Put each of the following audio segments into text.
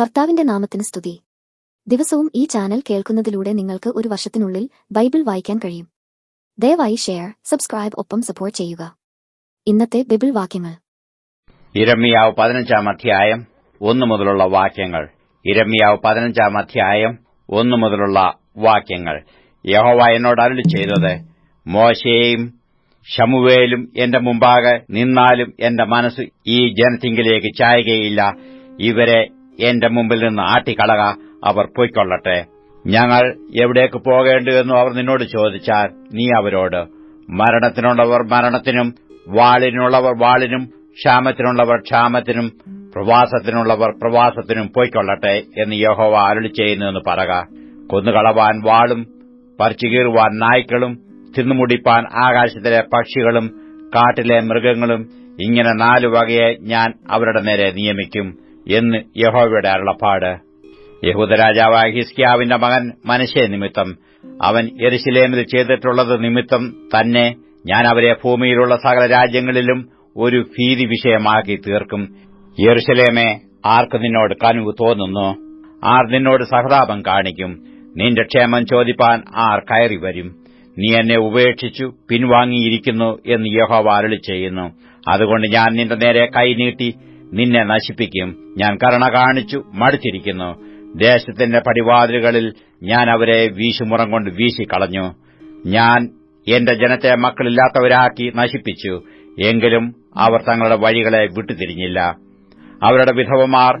കർത്താവിന്റെ നാമത്തിന് സ്തുതി. ദിവസവും ഈ ചാനൽ കേൾക്കുന്നതിലൂടെ നിങ്ങൾക്ക് ഒരു വർഷത്തിനുള്ളിൽ ബൈബിൾ വായിക്കാൻ കഴിയും. ദയവായി ഷെയർ സബ്സ്ക്രൈബ് ഒപ്പം സപ്പോർട്ട് ചെയ്യുക. ഇന്നത്തെ ബൈബിൾ വാക്യങ്ങൾ. ഇരമ്യാവ് പതിനഞ്ചാം അധ്യായം ഒന്നു മുതലുള്ള വാക്യങ്ങൾ. ഇരമ്യാവ് പതിനഞ്ചാം അധ്യായം ഒന്നു മുതലുള്ള വാക്യങ്ങൾ. യഹോവ എന്നോട് അരുളി ചെയ്തത് മോശയെയും ഷമുവേലും എന്റെ മുമ്പാകെ നിന്നാലും എന്റെ മനസ്സ് ഈ ജനത്തിങ്കിലേക്ക് ചായുകയില്ല. ഇവരെ എന്റെ മുമ്പിൽ നിന്ന് ആട്ടിക്കളക അവർ പൊയ്ക്കൊള്ളട്ടെ. ഞങ്ങൾ എവിടേക്ക് പോകേണ്ടുവെന്നു അവർ നിന്നോട് ചോദിച്ചാൽ നീ അവരോട് മരണത്തിനുള്ളവർ മരണത്തിനും വാളിനുള്ളവർ വാളിനും ക്ഷാമത്തിനുള്ളവർ ക്ഷാമത്തിനും പ്രവാസത്തിനുള്ളവർ പ്രവാസത്തിനും പൊയ്ക്കൊള്ളട്ടെ എന്ന് യഹോവ അരുളി ചെയ്യുന്നുവെന്ന് പറക. കൊന്നുകളവാൻ വാളും പറിച്ചുകീറുവാൻ നായ്ക്കളും തിന്നുമുടിപ്പാൻ ആകാശത്തിലെ പക്ഷികളും കാട്ടിലെ മൃഗങ്ങളും ഇങ്ങനെ നാലു വകയെ ഞാൻ അവരുടെ നേരെ നിയമിക്കും. എന്ന് യഹോവയുടെ അരുളപ്പാട്. യഹൂദരാജാവായ ഹിസ്കിയാവിന്റെ മകൻ മനുഷ്യ നിമിത്തം. അവൻ എരുശിലേമിൽ ചെയ്തിട്ടുള്ളത് നിമിത്തം തന്നെ ഞാൻ അവരെ ഭൂമിയിലുള്ള സകല രാജ്യങ്ങളിലും ഒരു ഭീതി വിഷയമാക്കി തീർക്കും. യെറുശലേമേ ആർക്ക് നിന്നോട് കനുവ് തോന്നുന്നു? ആർ നിന്നോട് സഹതാപം കാണിക്കും? നിന്റെ ക്ഷേമം ചോദിപ്പാൻ ആർ കയറി വരും? നീ എന്നെ ഉപേക്ഷിച്ചു പിൻവാങ്ങിയിരിക്കുന്നു എന്ന് യഹോവ അരുളി ചെയ്യുന്നു. അതുകൊണ്ട് ഞാൻ നിന്റെ നേരെ കൈനീട്ടി നിന്നെ നശിപ്പിക്കും. ഞാൻ കരുണ കാണിച്ചു മടിച്ചിരിക്കുന്നു ദേശത്തിന്റെ പടിവാതിലുകളിൽ ഞാൻ അവരെ വീശുമുറം കൊണ്ട് വീശിക്കളഞ്ഞു. ഞാൻ എന്റെ ജനത്തെ മക്കളില്ലാത്തവരാക്കി നശിപ്പിച്ചു എങ്കിലും അവർ തങ്ങളുടെ വഴികളെ വിട്ടുതിരിഞ്ഞില്ല. അവരുടെ വിധവമാർ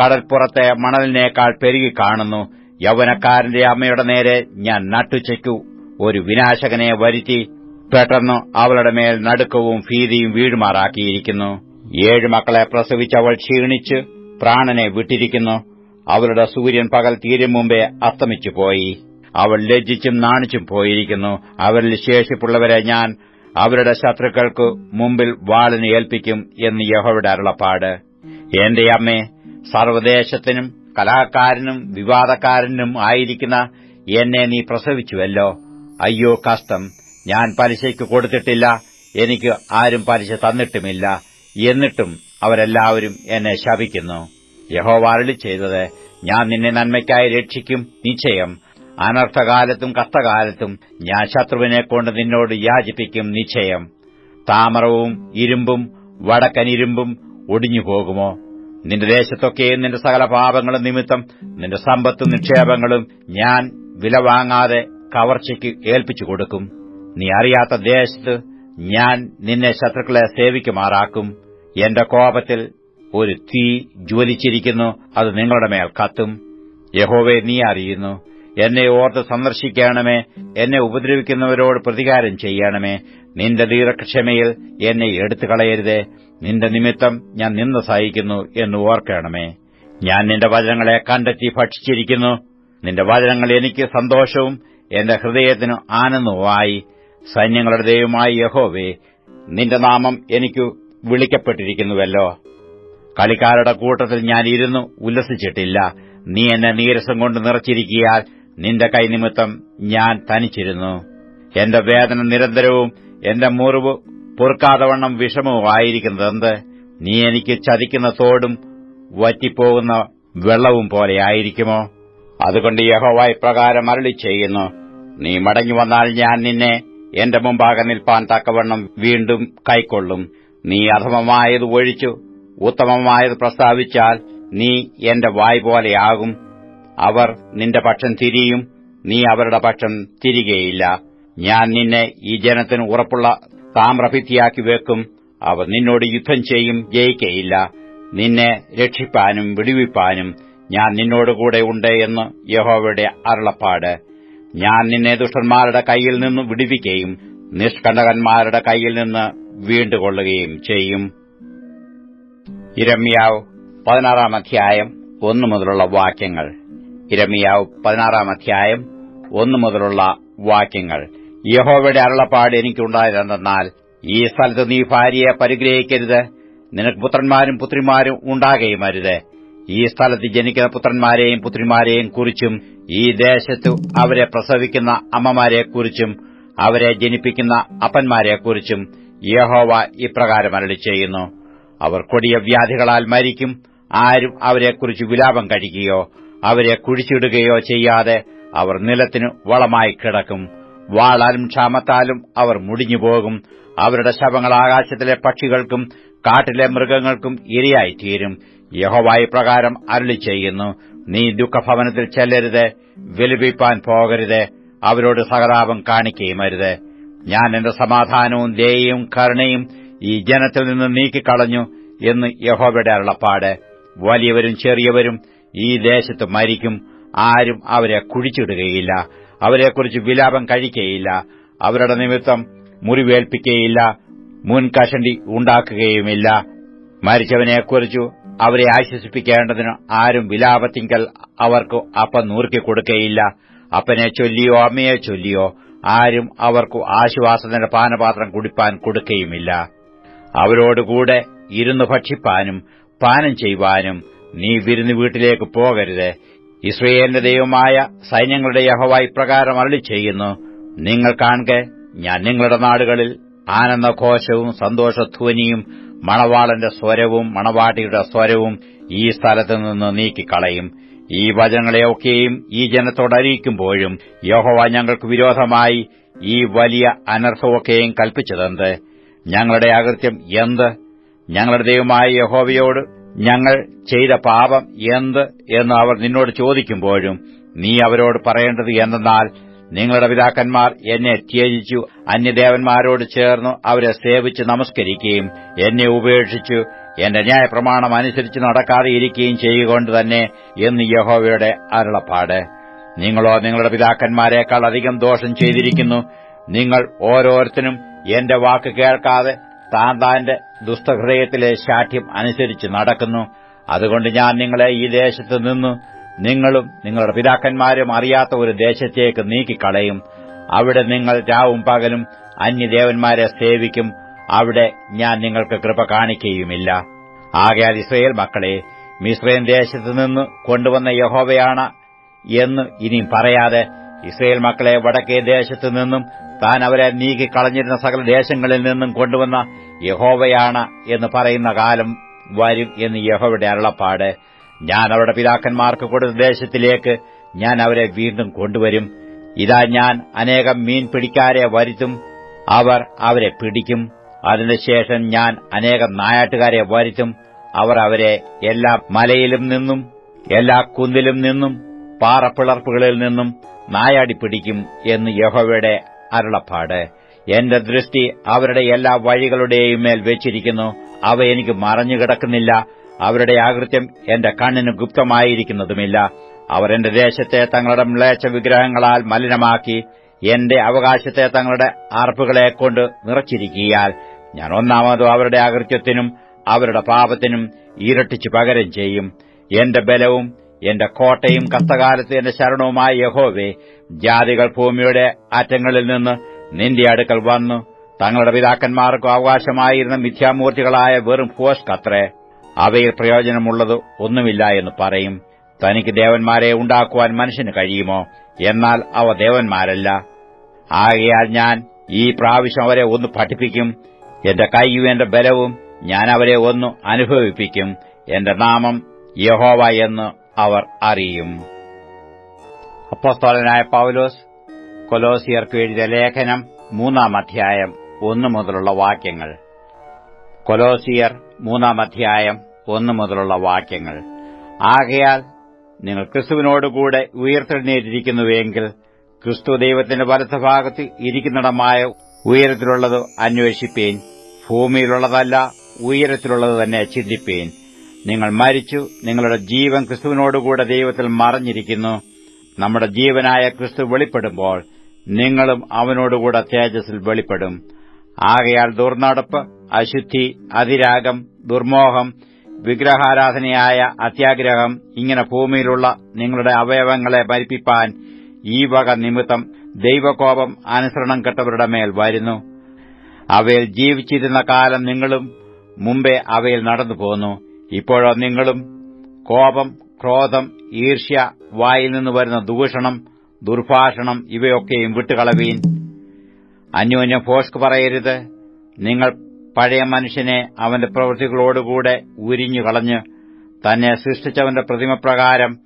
കടൽപ്പുറത്തെ മണലിനേക്കാൾ പെരുകി കാണുന്നു. യൗവനക്കാരന്റെ അമ്മയുടെ നേരെ ഞാൻ നട്ടുച്ചയ്ക്കു ഒരു വിനാശകനെ വരുത്തി പെട്ടെന്ന് അവളുടെ മേൽ നടുക്കവും ഭീതിയും വീഴുമാറാക്കിയിരിക്കുന്നു. ഏഴ് മക്കളെ പ്രസവിച്ചവൾ ക്ഷീണിച്ച് പ്രാണനെ വിട്ടിരിക്കുന്നു. അവളുടെ സൂര്യൻ പകൽ തീരും മുമ്പേ അസ്തമിച്ചു പോയി. അവൾ ലജ്ജിച്ചും നാണിച്ചും പോയിരിക്കുന്നു. അവരിൽ ശേഷിപ്പുള്ളവരെ ഞാൻ അവരുടെ ശത്രുക്കൾക്ക് മുമ്പിൽ വാളിന് ഏൽപ്പിക്കും എന്ന് യഹോയുടെ അരുളപ്പാട്. എന്റെ അമ്മേ സർവദേശത്തിനും കലാകാരനും വിവാദക്കാരനും ആയിരിക്കുന്ന എന്നെ നീ പ്രസവിച്ചുവല്ലോ. അയ്യോ കഷ്ടം. ഞാൻ പലിശയ്ക്ക് കൊടുത്തിട്ടില്ല. എനിക്ക് ആരും പലിശ തന്നിട്ടുമില്ല. എന്നിട്ടും അവരെല്ലാവരും എന്നെ ശപിക്കുന്നു. യഹോവാരളി ചെയ്തത് ഞാൻ നിന്നെ നന്മയ്ക്കായി രക്ഷിക്കും നിശ്ചയം. അനർത്ഥകാലത്തും കഷ്ടകാലത്തും ഞാൻ ശത്രുവിനെ കൊണ്ട് നിന്നോട് യാചിപ്പിക്കും നിശ്ചയം. താമരവും ഇരുമ്പും വടക്കനിരുമ്പും ഒടിഞ്ഞു പോകുമോ നിന്റെ ദേശത്തൊക്കെയും നിന്റെ സകല പാപങ്ങളും നിമിത്തം നിന്റെ സമ്പത്തും നിക്ഷേപങ്ങളും ഞാൻ വില വാങ്ങാതെ കവർച്ചയ്ക്ക് ഏൽപ്പിച്ചു കൊടുക്കും നീ അറിയാത്ത ദേശത്ത് ഞാൻ നിന്നെ ശത്രുക്കളെ സേവിക്കുമാറാക്കും. എന്റെ കോപത്തിൽ ഒരു തീ ജ്വലിച്ചിരിക്കുന്നു അത് നിങ്ങളുടെ മേൽ കത്തും. യഹോവെ നീ അറിയുന്നു. എന്നെ ഓർത്ത് സന്ദർശിക്കണമേ. എന്നെ ഉപദ്രവിക്കുന്നവരോട് പ്രതികാരം ചെയ്യണമേ. നിന്റെ ദീർഘക്ഷമയിൽ എന്നെ എടുത്തു കളയരുതേ നിന്റെ നിമിത്തം ഞാൻ നിന്ന് സഹിക്കുന്നു എന്ന് ഓർക്കണമേ. ഞാൻ നിന്റെ വചനങ്ങളെ കണ്ടെത്തി ഭക്ഷിച്ചിരിക്കുന്നു. നിന്റെ വചനങ്ങൾ എനിക്ക് സന്തോഷവും എന്റെ ഹൃദയത്തിന് ആനന്ദവുമായി. സൈന്യങ്ങളുടെ ദൈവമായി യഹോവേ നിന്റെ നാമം എനിക്ക് വിളിക്കപ്പെട്ടിരിക്കുന്നുവല്ലോ. കളിക്കാരുടെ കൂട്ടത്തിൽ ഞാൻ ഇരുന്നു ഉല്ലസിച്ചിട്ടില്ല. നീ എന്നെ നീരസം കൊണ്ട് നിറച്ചിരിക്കിയാൽ നിന്റെ കൈനിമിത്തം ഞാൻ തനിച്ചിരുന്നു. എന്റെ വേദന നിരന്തരവും എന്റെ മുറിവ് പൊറുക്കാതവണ്ണം വിഷമവുമായിരിക്കുന്നതെന്ത് നീ എനിക്ക് ചതിക്കുന്ന തോടും വറ്റിപ്പോകുന്ന വെള്ളവും പോലെയായിരിക്കുമോ അതുകൊണ്ട് യഹോവ പ്രകാരം അരളി ചെയ്യുന്നു. നീ മടങ്ങി വന്നാൽ ഞാൻ നിന്നെ എന്റെ മുമ്പാകെ നിൽപ്പാൻ തക്കവണ്ണം വീണ്ടും കൈക്കൊള്ളും. നീ അധമമായത് ഒഴിച്ചു. ഉത്തമമായത് പ്രസ്താവിച്ചാൽ നീ എന്റെ വായ് പോലെയാകും. അവർ നിന്റെ പക്ഷം തിരിയും. നീ അവരുടെ പക്ഷം തിരികെയില്ല. ഞാൻ നിന്നെ ഈ ജനത്തിന് ഉറപ്പുള്ള താമ്രഭിത്തിയാക്കി വെക്കും. അവർ നിന്നോട് യുദ്ധം ചെയ്യും ജയിക്കയില്ല. നിന്നെ രക്ഷിപ്പാനും വിടുവിപ്പാനും ഞാൻ നിന്നോടുകൂടെ ഉണ്ട് എന്ന് യഹോവയുടെ അരുളപ്പാട്. ഞാൻ നിന്നെ ദുഷ്ടന്മാരുടെ കയ്യിൽ നിന്ന് വിടുവിക്കുകയും നിഷ്കണ്ടകന്മാരുടെ കയ്യിൽ നിന്ന് വീണ്ടുകൊള്ളുകയും ചെയ്യും. ഇരമ്യാവ് പതിനാറാം അധ്യായം ഒന്നു മുതലുള്ള വാക്യങ്ങൾ. ഇരമ്യാവ് പതിനാറാം അധ്യായം ഒന്നു മുതലുള്ള വാക്യങ്ങൾ. യഹോവയുടെ അരുളപ്പാട് എനിക്കുണ്ടായതെന്നാൽ ഈ സ്ഥലത്ത് നീ ഭാര്യയെ പരിഗ്രഹിക്കരുത്. നിനക്ക് പുത്രന്മാരും പുത്രിമാരും ഉണ്ടാകുകയും അരുത് ഈ സ്ഥലത്ത് ജനിക്കുന്ന പുത്രന്മാരെയും പുത്രിമാരെയും കുറിച്ചും ഈ ദേശത്തു അവരെ പ്രസവിക്കുന്ന അമ്മമാരെക്കുറിച്ചും അവരെ ജനിപ്പിക്കുന്ന അപ്പന്മാരെക്കുറിച്ചും യഹോവ ഇപ്രകാരം അരളി ചെയ്യുന്നു അവർ കൊടിയ വ്യാധികളാൽ മരിക്കും. ആരും അവരെക്കുറിച്ച് വിലാപം കഴിക്കുകയോ അവരെ കുഴിച്ചിടുകയോ ചെയ്യാതെ അവർ നിലത്തിന് വളമായി കിടക്കും. വാളാലും ക്ഷാമത്താലും അവർ മുടിഞ്ഞുപോകും. അവരുടെ ശവങ്ങൾ ആകാശത്തിലെ പക്ഷികൾക്കും കാട്ടിലെ മൃഗങ്ങൾക്കും ഇരയായിത്തീരും. യഹോവായി പ്രകാരം അരുളി ചെയ്യുന്നു നീ ദുഃഖഭവനത്തിൽ ചെല്ലരുത്. വിലപിപ്പാൻ പോകരുത്. അവരോട് സഹതാപം കാണിക്കുകയുമരുത് ഞാൻ എന്റെ സമാധാനവും ദയയും കരുണയും ഈ ജനത്തിൽ നിന്ന് നീക്കിക്കളഞ്ഞു എന്ന് യഹോബയുടെ അരുളപ്പാട്. വലിയവരും ചെറിയവരും ഈ ദേശത്ത് മരിക്കും. ആരും അവരെ കുഴിച്ചിടുകയില്ല. അവരെക്കുറിച്ച് വിലാപം കഴിക്കുകയില്ല അവരുടെ നിമിത്തം മുറിവേൽപ്പിക്കുകയില്ല മുൻകഷണ്ടി ഉണ്ടാക്കുകയുമില്ല. മരിച്ചവനെക്കുറിച്ചു അവരെ ആശ്വസിപ്പിക്കേണ്ടതിന് ആരും വിലാപത്തിങ്കൽ അവർക്ക് അപ്പം കൊടുക്കുകയില്ല അപ്പനെ ചൊല്ലിയോ അമ്മയെ ചൊല്ലിയോ ആരും അവർക്കു ആശ്വാസത്തിന്റെ പാനപാത്രം കുടിപ്പാൻ കൊടുക്കുകയുമില്ല അവരോടുകൂടെ ഇരുന്ന് ഭക്ഷിപ്പാനും പാനം ചെയ്യുവാനും നീ വിരുന്ന് വീട്ടിലേക്ക് പോകരുത്. ഇസ്രയേലിന്റെ ദൈവമായ സൈന്യങ്ങളുടെ യഹോവ ഇപ്രകാരം അരളി ചെയ്യുന്നു നിങ്ങൾ കാണുക ഞാൻ നിങ്ങളുടെ നാടുകളിൽ ആനന്ദഘോഷവും സന്തോഷധ്വനിയും മണവാളന്റെ സ്വരവും മണവാട്ടിയുടെ സ്വരവും ഈ സ്ഥലത്ത് നിന്ന് നീക്കിക്കളയും. ഈ വചനങ്ങളെയൊക്കെയും ഈ ജനത്തോടറിയിക്കുമ്പോഴും യഹോവ ഞങ്ങൾക്ക് വിരോധമായി ഈ വലിയ അനർത്ഥമൊക്കെയും കൽപ്പിച്ചതെന്ത്? ഞങ്ങളുടെ അകൃത്യം എന്ത്? ഞങ്ങളുടെ ദൈവമായ യഹോവയോട് ഞങ്ങൾ ചെയ്ത പാപം എന്ത് എന്ന് അവർ നിന്നോട് ചോദിക്കുമ്പോഴും നീ അവരോട് പറയേണ്ടത് എന്തെന്നാൽ നിങ്ങളുടെ പിതാക്കന്മാർ എന്നെ ത്യജിച്ചു അന്യദേവന്മാരോട് ചേർന്നു അവരെ സേവിച്ച് നമസ്കരിക്കുകയും എന്നെ ഉപേക്ഷിച്ചു എന്റെ ന്യായപ്രമാണം അനുസരിച്ച് നടക്കാതെ ഇരിക്കുകയും ചെയ്യുകൊണ്ട് തന്നെ എന്ന് യഹോവയുടെ അരുളപ്പാട്. നിങ്ങളോ നിങ്ങളുടെ പിതാക്കന്മാരെക്കാൾ അധികം ദോഷം ചെയ്തിരിക്കുന്നു. നിങ്ങൾ ഓരോരുത്തരും എന്റെ വാക്ക് കേൾക്കാതെ താൻ താന്റെ ദുസ്തഹൃദയത്തിലെ ശാഠ്യം അനുസരിച്ച് നടക്കുന്നു. അതുകൊണ്ട് ഞാൻ നിങ്ങളെ ഈ ദേശത്ത് നിന്നു നിങ്ങളും നിങ്ങളുടെ പിതാക്കന്മാരും അറിയാത്ത ഒരു ദേശത്തേക്ക് നീക്കിക്കളയും. അവിടെ നിങ്ങൾ രാവും പകലും അന്യദേവന്മാരെ സേവിക്കും. അവിടെ ഞാൻ നിങ്ങൾക്ക് കൃപ കാണിക്കുകയുമില്ല ആകയാൽ ഇസ്രയേൽ മക്കളെ മിസ്രൈൻ ദേശത്ത് നിന്ന് കൊണ്ടുവന്ന യഹോവയാണ് എന്ന് ഇനി പറയാതെ ഇസ്രയേൽ മക്കളെ വടക്കേ ദേശത്തു നിന്നും താൻ അവരെ നീക്കിക്കളഞ്ഞിരുന്ന സകല ദേശങ്ങളിൽ നിന്നും കൊണ്ടുവന്ന യഹോവയാണ് എന്ന് പറയുന്ന കാലം വരും എന്ന് യഹോവയുടെ അരുളപ്പാട്. ഞാൻ അവരുടെ പിതാക്കന്മാർക്ക് കൊടുത്ത ദേശത്തിലേക്ക് ഞാൻ അവരെ വീണ്ടും കൊണ്ടുവരും. ഇതാ ഞാൻ അനേകം മീൻ പിടിക്കാരെ വരുത്തും അവർ അവരെ പിടിക്കും. അതിനുശേഷം ഞാൻ അനേകം നായാട്ടുകാരെ വരുത്തും അവർ അവരെ എല്ലാ മലയിലും നിന്നും എല്ലാ കുന്നിലും നിന്നും പാറപ്പിളർപ്പുകളിൽ നിന്നും നായാടി പിടിക്കും എന്ന് യഹോവയുടെ അരുളപ്പാട്. എന്റെ ദൃഷ്ടി അവരുടെ എല്ലാ വഴികളുടെയും മേൽ വെച്ചിരിക്കുന്നു. അവ എനിക്ക് മറഞ്ഞുകിടക്കുന്നില്ല അവരുടെ ആകൃത്യം എന്റെ കണ്ണിന് ഗുപ്തമായിരിക്കുന്നതുമില്ല. അവർ എന്റെ ദേശത്തെ തങ്ങളുടെ മ്ലേച്ഛ വിഗ്രഹങ്ങളാൽ മലിനമാക്കി എന്റെ അവകാശത്തെ തങ്ങളുടെ അറപ്പുകളെ കൊണ്ട് നിറച്ചിരിക്കിയാൽ ഞാൻ ഒന്നാമതും അവരുടെ അകൃത്യത്തിനും അവരുടെ പാപത്തിനും ഇരട്ടിച്ചു പകരം ചെയ്യും. എന്റെ ബലവും എന്റെ കോട്ടയും കഷ്ടകാലത്ത് എന്റെ ശരണവുമായ യഹോവേ ജാതികൾ ഭൂമിയുടെ അറ്റങ്ങളിൽ നിന്ന് നിന്റെ അടുക്കൽ വന്നു. തങ്ങളുടെ പിതാക്കന്മാർക്കും അവകാശമായിരുന്ന മിഥ്യാമൂർത്തികളായ വെറും ഫോഷ്കത്രേ അവയിൽ പ്രയോജനമുള്ളത് ഒന്നുമില്ല എന്ന് പറയും. തനിക്ക് ദേവന്മാരെ ഉണ്ടാക്കുവാൻ മനുഷ്യന് കഴിയുമോ? എന്നാൽ അവ ദേവന്മാരല്ല. ആകയാൽ ഞാൻ ഈ പ്രാവശ്യം അവരെ ഒന്ന് പഠിപ്പിക്കും. എന്റെ കൈയും എന്റെ ബലവും ഞാൻ അവരെ ഒന്ന് അനുഭവിപ്പിക്കും. എന്റെ നാമം യഹോവ എന്ന് അവർ അറിയും. അപ്പോസ്തോലനായ പൌലോസ് കൊലോസിയർക്ക് എഴുതിയ ലേഖനം മൂന്നാം അധ്യായം ഒന്നു മുതലുള്ള വാക്യങ്ങൾ. കൊലോസിയർ മൂന്നാം അധ്യായം ഒന്നു മുതലുള്ള വാക്യങ്ങൾ. ആകയാൽ നിങ്ങൾ ക്രിസ്തുവിനോടുകൂടെ ഉയർത്തെഴുന്നേറ്റിരിക്കുന്നുവെങ്കിൽ ക്രിസ്തു ദൈവത്തിന്റെ വലത്തുഭാഗത്ത് ഇരിക്കുന്നിടമായ ഉയരത്തിലുള്ളത് അന്വേഷിപ്പീൻ. ഭൂമിയിലുള്ളതല്ല ഉയരത്തിലുള്ളത് തന്നെ ചിന്തിപ്പീൻ. നിങ്ങൾ മരിച്ചു നിങ്ങളുടെ ജീവൻ ക്രിസ്തുവിനോടുകൂടെ ദൈവത്തിൽ മറഞ്ഞിരിക്കുന്നു. നമ്മുടെ ജീവനായ ക്രിസ്തു വെളിപ്പെടുമ്പോൾ നിങ്ങളും അവനോടുകൂടെ തേജസ്സിൽ വെളിപ്പെടും. ആകയാൽ ദുർനടപ്പ് അശുദ്ധി അതിരാഗം ദുർമോഹം വിഗ്രഹാരാധനയായ അത്യാഗ്രഹം ഇങ്ങനെ ഭൂമിയിലുള്ള നിങ്ങളുടെ അവയവങ്ങളെ മരിപ്പിപ്പാൻ ഈ വക നിമിത്തം ദൈവകോപം അനുസരണം കെട്ടവരുടെ മേൽ വരുന്നു. അവയിൽ ജീവിച്ചിരുന്ന കാലം നിങ്ങളും മുമ്പേ അവയിൽ നടന്നു പോന്നു ഇപ്പോഴോ നിങ്ങളും കോപം ക്രോധം ഈർഷ്യ വായിൽ നിന്ന് വരുന്ന ദൂഷണം ദുർഭാഷണം ഇവയൊക്കെയും വിട്ടുകളവീൻ. അന്യോന്യം ഫോഷ്ക് പറയരുത്. നിങ്ങൾ പഴയ മനുഷ്യനെ അവന്റെ പ്രവൃത്തികളോടുകൂടെ ഉരിഞ്ഞു കളഞ്ഞ് തന്നെ സൃഷ്ടിച്ചവന്റെ പ്രതിമപ്രകാരം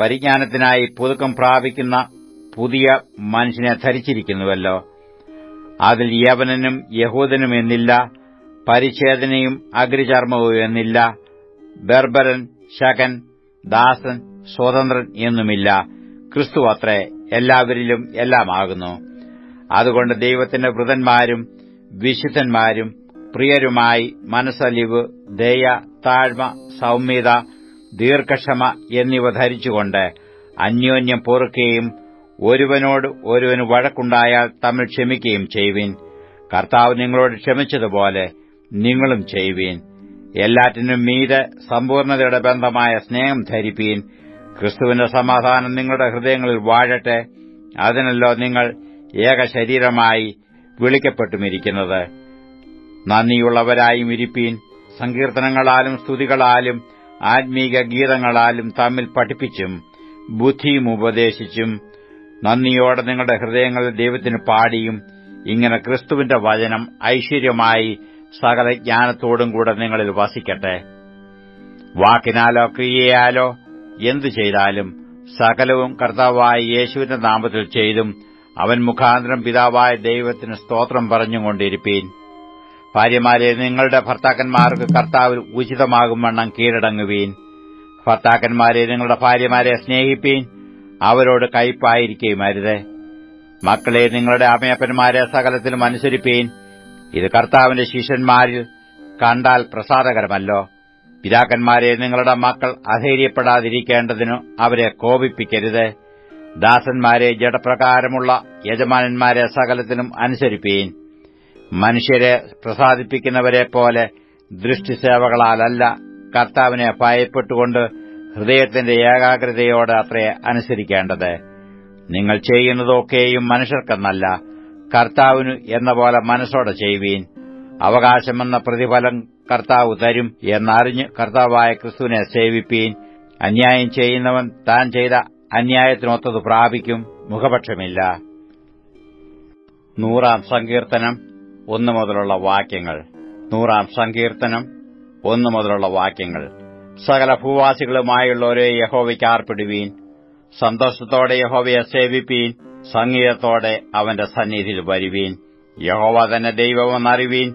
പരിജ്ഞാനത്തിനായി പുതുക്കം പ്രാപിക്കുന്ന പുതിയ മനുഷ്യനെ ധരിച്ചിരിക്കുന്നുവല്ലോ. അതിൽ യവനനും യഹൂദനും എന്നില്ല പരിച്ഛേദനയും അഗ്രിചർമ്മവും എന്നില്ല ബർബരൻ ശകൻ ദാസൻ സ്വതന്ത്രൻ എന്നുമില്ല. ക്രിസ്തു അത്രേ എല്ലാവരിലും എല്ലാമാകുന്നു. അതുകൊണ്ട് ദൈവത്തിന്റെ വൃതന്മാരും വിശുദ്ധന്മാരും പ്രിയരുമായി മനസ്സലിവ് ദയ താഴ്മ സൌമ്യത ദീർഘക്ഷമ എന്നിവ ധരിച്ചുകൊണ്ട് അന്യോന്യം പൊറുക്കുകയും ഒരുവനോട് ഒരുവന് വഴക്കുണ്ടായാൽ തമ്മിൽ ക്ഷമിക്കുകയും ചെയ്യുവീൻ. കർത്താവ് നിങ്ങളോട് ക്ഷമിച്ചതുപോലെ നിങ്ങളും ചെയ്യുവീൻ. എല്ലാറ്റിനും മീതെ സമ്പൂർണതയുടെ ബന്ധമായ സ്നേഹം ധരിപ്പീൻ. ക്രിസ്തുവിന്റെ സമാധാനം നിങ്ങളുടെ ഹൃദയങ്ങളിൽ വാഴട്ടെ. അതിനല്ലോ നിങ്ങൾ ഏക ശരീരമായി വിളിക്കപ്പെട്ടുമിരിക്കുന്നത്. നന്ദിയുള്ളവരായും ഇരിപ്പീൻ. സങ്കീർത്തനങ്ങളാലും സ്തുതികളാലും ആത്മീക ഗീതങ്ങളാലും തമ്മിൽ പഠിപ്പിച്ചും ബുദ്ധിയും ഉപദേശിച്ചും നന്ദിയോടെ നിങ്ങളുടെ ഹൃദയങ്ങളിൽ ദൈവത്തിന് പാടിയും. ഇങ്ങനെ ക്രിസ്തുവിന്റെ വചനം ഐശ്വര്യമായി സകല ജ്ഞാനത്തോടും കൂടെ നിങ്ങളിൽ വസിക്കട്ടെ. വാക്കിനാലോ ക്രിയയാലോ എന്തു ചെയ്താലും സകലവും കർത്താവായ യേശുവിന്റെ നാമത്തിൽ ചെയ്തും അവൻ മുഖാന്തരം പിതാവായ ദൈവത്തിന് സ്തോത്രം പറഞ്ഞുകൊണ്ടിരിപ്പീൻ. ഭാര്യമാരെ നിങ്ങളുടെ ഭർത്താക്കന്മാർക്ക് കർത്താവിൽ ഉചിതമാകും വണ്ണം കീഴടങ്ങുവീൻ. ഭർത്താക്കന്മാരെ നിങ്ങളുടെ ഭാര്യമാരെ സ്നേഹിപ്പീൻ. അവരോട് കയ്പായിരിക്കുകയും മക്കളെ നിങ്ങളുടെ അമ്മയപ്പന്മാരെ സകലത്തിലും അനുസരിപ്പീൻ. ഇത് കർത്താവിന്റെ ശിഷ്യന്മാരിൽ കണ്ടാൽ പ്രസാദകരമല്ലോ. പിതാക്കന്മാരെ നിങ്ങളുടെ മക്കൾ അധൈര്യപ്പെടാതിരിക്കേണ്ടതിനു അവരെ കോപിപ്പിക്കരുത്. ദാസന്മാരെ ജഡപ്രകാരമുള്ള യജമാനന്മാരെ സകലത്തിനും അനുസരിപ്പീൻ. മനുഷ്യരെ പ്രസാദിപ്പിക്കുന്നവരെ പോലെ ദൃഷ്ടിസേവകളാലല്ല കർത്താവിനെ ഭയപ്പെട്ടുകൊണ്ട് ഹൃദയത്തിന്റെ ഏകാഗ്രതയോട് അത്രേ അനുസരിക്കേണ്ടത്. നിങ്ങൾ ചെയ്യുന്നതൊക്കെയും മനുഷ്യർക്കെന്നല്ല കർത്താവിനു എന്ന പോലെ മനസ്സോടെ ചെയ്യുവീൻ. അവകാശമെന്ന പ്രതിഫലം കർത്താവ് തരും എന്നറിഞ്ഞ് കർത്താവായ ക്രിസ്തുവിനെ സേവിപ്പീൻ. അന്യായം ചെയ്യുന്നവൻ താൻ ചെയ്ത അന്യായത്തിനൊത്തത് പ്രാപിക്കും മുഖപക്ഷമില്ല. നൂറാം സങ്കീർത്തനം ഒന്നു മുതലുള്ള വാക്യങ്ങൾ. നൂറാം സങ്കീർത്തനം ഒന്നു മുതലുള്ള വാക്യങ്ങൾ. സകല ഭൂവാസികളുമായുള്ളവരെ യഹോവയ്ക്ക് ആർപ്പിടുവീൻ സന്തോഷത്തോടെ യഹോവയെ സേവിപ്പീൻ. സംഗീതത്തോടെ അവന്റെ സന്നിധിയിൽ വരുവീൻ. യഹോവ തന്നെ ദൈവമെന്നറിവീൻ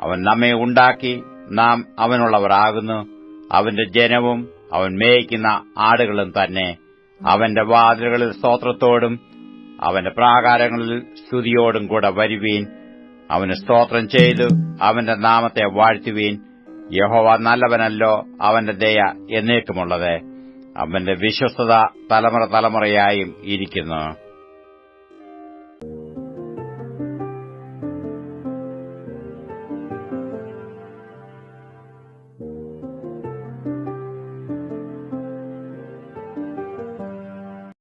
അവൻ നമ്മെ ഉണ്ടാക്കി നാം അവനുള്ളവരാകുന്നു. അവന്റെ ജനവും അവൻ മേയ്ക്കുന്ന ആടുകളും തന്നെ. അവന്റെ വാതിലുകളിൽ സ്തോത്രത്തോടും അവന്റെ പ്രാകാരങ്ങളിൽ സ്തുതിയോടും കൂടെ വരുവീൻ. അവന് സ്തോത്രം ചെയ്തു അവന്റെ നാമത്തെ വാഴ്ത്തുവീൻ. യഹോവ നല്ലവനല്ലോ അവന്റെ ദയ എന്നേക്കുമുള്ളത്. അവന്റെ വിശ്വസ്തത തലമുറ തലമുറയായും ഇരിക്കുന്നു.